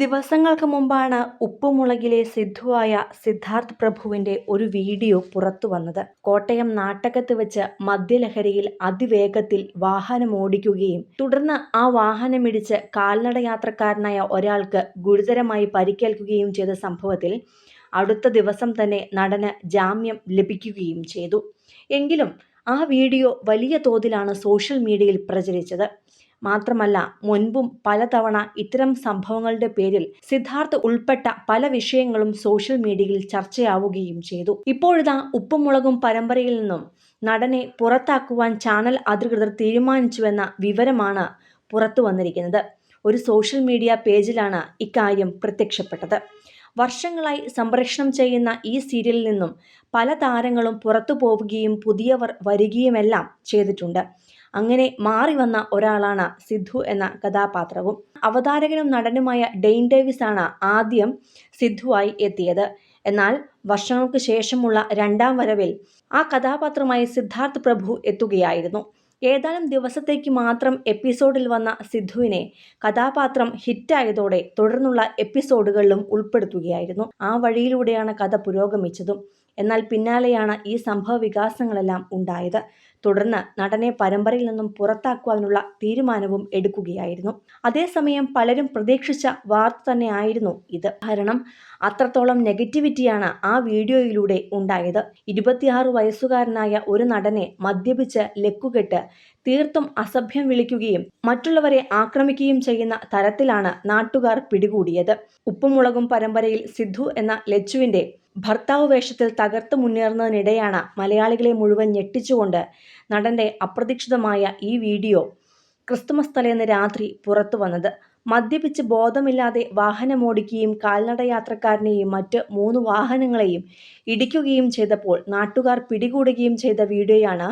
ദിവസങ്ങൾക്ക് മുമ്പാണ് ഉപ്പുമുളകിലെ സിദ്ധുവായ സിദ്ധാർത്ഥ് പ്രഭുവിന്റെ ഒരു വീഡിയോ പുറത്തു വന്നത്. കോട്ടയം നാട്ടകത്ത് വെച്ച് മദ്യലഹരിയിൽ അതിവേഗത്തിൽ വാഹനം ഓടിക്കുകയും തുടർന്ന് ആ വാഹനമിടിച്ച് കാൽനട യാത്രക്കാരനായ ഒരാൾക്ക് ഗുരുതരമായി പരിക്കേൽക്കുകയും ചെയ്ത സംഭവത്തിൽ അടുത്ത ദിവസം തന്നെ നടന് ജാമ്യം ലഭിക്കുകയും ചെയ്തു. എങ്കിലും ആ വീഡിയോ വലിയ തോതിലാണ് സോഷ്യൽ മീഡിയയിൽ പ്രചരിച്ചത്. മാത്രമല്ല മുൻപും പലതവണ ഇത്തരം സംഭവങ്ങളുടെ പേരിൽ സിദ്ധാർത്ഥ് ഉൾപ്പെട്ട പല വിഷയങ്ങളും സോഷ്യൽ മീഡിയയിൽ ചർച്ചയാവുകയും ചെയ്തു. ഇപ്പോഴിതാ ഉപ്പുമുളകും പരമ്പരയിൽ നിന്നും നടനെ പുറത്താക്കുവാൻ ചാനൽ അധികൃതർ തീരുമാനിച്ചുവെന്ന വിവരമാണ് പുറത്തു വന്നിരിക്കുന്നത് ഒരു സോഷ്യൽ മീഡിയ പേജിലാണ് ഇക്കാര്യം പ്രത്യക്ഷപ്പെട്ടത്. വർഷങ്ങളായി സംപ്രേഷണം ചെയ്യുന്ന ഈ സീരിയലിൽ നിന്നും പല താരങ്ങളും പുറത്തു പോവുകയും പുതിയവർ വരികയുമെല്ലാം ചെയ്തിട്ടുണ്ട്. അങ്ങനെ മാറി വന്ന ഒരാളാണ് സിദ്ധു എന്ന കഥാപാത്രവും. അവതാരകനും നടനുമായ ഡെയിൻ ഡേവിസ് ആണ് ആദ്യം സിദ്ധുവായി എത്തിയത്. എന്നാൽ വർഷങ്ങൾക്ക് ശേഷമുള്ള രണ്ടാം വരവിൽ ആ കഥാപാത്രമായി സിദ്ധാർത്ഥ് പ്രഭു എത്തുകയായിരുന്നു. ഏതാനും ദിവസത്തേക്ക് മാത്രം എപ്പിസോഡിൽ വന്ന സിദ്ധുവിനെ കഥാപാത്രം ഹിറ്റായതോടെ തുടർന്നുള്ള എപ്പിസോഡുകളിലും ഉൾപ്പെടുത്തുകയായിരുന്നു. ആ വഴിയിലൂടെയാണ് കഥ പുരോഗമിച്ചതും. എന്നാൽ പിന്നാലെയാണ് ഈ സംഭവ വികാസങ്ങളെല്ലാം ഉണ്ടായത്. തുടർന്ന് നടനെ പരമ്പരയിൽ നിന്നും പുറത്താക്കുവാനുള്ള തീരുമാനവും എടുക്കുകയായിരുന്നു. അതേസമയം പലരും പ്രതീക്ഷിച്ച വാർത്ത തന്നെയായിരുന്നു ഇത്. കാരണം അത്രത്തോളം നെഗറ്റിവിറ്റിയാണ് ആ വീഡിയോയിലൂടെ ഉണ്ടായത്. ഇരുപത്തിയാറ് വയസ്സുകാരനായ ഒരു നടനെ മദ്യപിച്ച് ലക്കുകെട്ട് തീർത്തും അസഭ്യം വിളിക്കുകയും മറ്റുള്ളവരെ ആക്രമിക്കുകയും ചെയ്യുന്ന തരത്തിലാണ് നാട്ടുകാർ പിടികൂടിയത്. ഉപ്പുമുളകും പരമ്പരയിൽ സിദ്ധു എന്ന ലച്ചുവിന്റെ ഭർത്താവ് വേഷത്തിൽ തകർത്ത് മുന്നേറുന്നതിനിടെയാണ് മലയാളികളെ മുഴുവൻ ഞെട്ടിച്ചുകൊണ്ട് നടന്റെ അപ്രതീക്ഷിതമായ ഈ വീഡിയോ ക്രിസ്തുമസ് തലേന്ന് രാത്രി പുറത്തു വന്നത്. മദ്യപിച്ച് ബോധമില്ലാതെ വാഹനമോടിക്കുകയും കാൽനട യാത്രക്കാരനെയും മറ്റ് മൂന്ന് വാഹനങ്ങളെയും ഇടിക്കുകയും ചെയ്തപ്പോൾ നാട്ടുകാർ പിടികൂടുകയും ചെയ്ത വീഡിയോയാണ്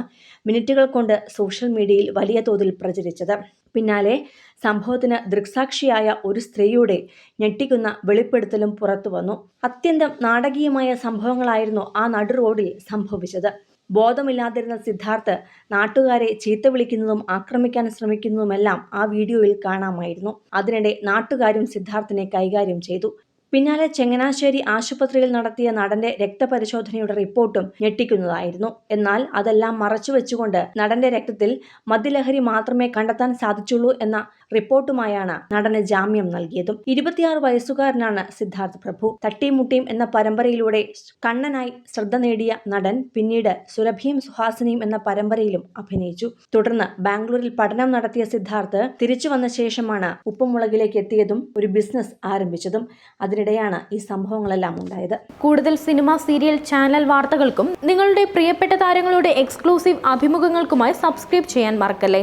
മിനിറ്റുകൾ കൊണ്ട് സോഷ്യൽ മീഡിയയിൽ വലിയ തോതിൽ പ്രചരിച്ചത്. പിന്നാലെ സംഭവത്തിന് ദൃക്സാക്ഷിയായ ഒരു സ്ത്രീയുടെ ഞെട്ടിക്കുന്ന വെളിപ്പെടുത്തലും പുറത്തുവന്നു. അത്യന്തം നാടകീയമായ സംഭവങ്ങളായിരുന്നു ആ നടു റോഡിൽ സംഭവിച്ചത്. ബോധമില്ലാതിരുന്ന സിദ്ധാർത്ഥ് നാട്ടുകാരെ ചീത്ത വിളിക്കുന്നതും ആക്രമിക്കാൻ ശ്രമിക്കുന്നതുമെല്ലാം ആ വീഡിയോയിൽ കാണാമായിരുന്നു. അതിനിടെ നാട്ടുകാരും സിദ്ധാർത്ഥിനെ കൈകാര്യം ചെയ്തു. പിന്നാലെ ചെങ്ങനാശ്ശേരി ആശുപത്രിയിൽ നടത്തിയ നടന്റെ രക്തപരിശോധനയുടെ റിപ്പോർട്ടും ഞെട്ടിക്കുന്നതായിരുന്നു. എന്നാൽ അതെല്ലാം മറച്ചുവെച്ചുകൊണ്ട് നടന്റെ രക്തത്തിൽ മദ്യലഹരി മാത്രമേ കണ്ടെത്താൻ സാധിച്ചുള്ളൂ എന്ന റിപ്പോർട്ടുമായാണ് നടന് ജാമ്യം നൽകിയതും. ഇരുപത്തിയാറ് വയസ്സുകാരനാണ് സിദ്ധാർത്ഥ് പ്രഭു. തട്ടിമുട്ടിയും എന്ന പരമ്പരയിലൂടെ കണ്ണനായി ശ്രദ്ധ നേടിയ നടൻ പിന്നീട് സുരഭിയും സുഹാസിനിയും എന്ന പരമ്പരയിലും അഭിനയിച്ചു. തുടർന്ന് ബാംഗ്ലൂരിൽ പഠനം നടത്തിയ സിദ്ധാർത്ഥ് തിരിച്ചു വന്ന ശേഷമാണ് ഉപ്പുമുളകിലേക്ക് എത്തിയതും ഒരു ബിസിനസ് ആരംഭിച്ചതും. അതിനിടെയാണ് ഈ സംഭവങ്ങളെല്ലാം ഉണ്ടായത്. കൂടുതൽ സിനിമ സീരിയൽ ചാനൽ വാർത്തകൾക്കും നിങ്ങളുടെ പ്രിയപ്പെട്ട താരങ്ങളുടെ എക്സ്ക്ലൂസീവ് അഭിമുഖങ്ങൾക്കുമായി സബ്സ്ക്രൈബ് ചെയ്യാൻ മറക്കല്ലേ?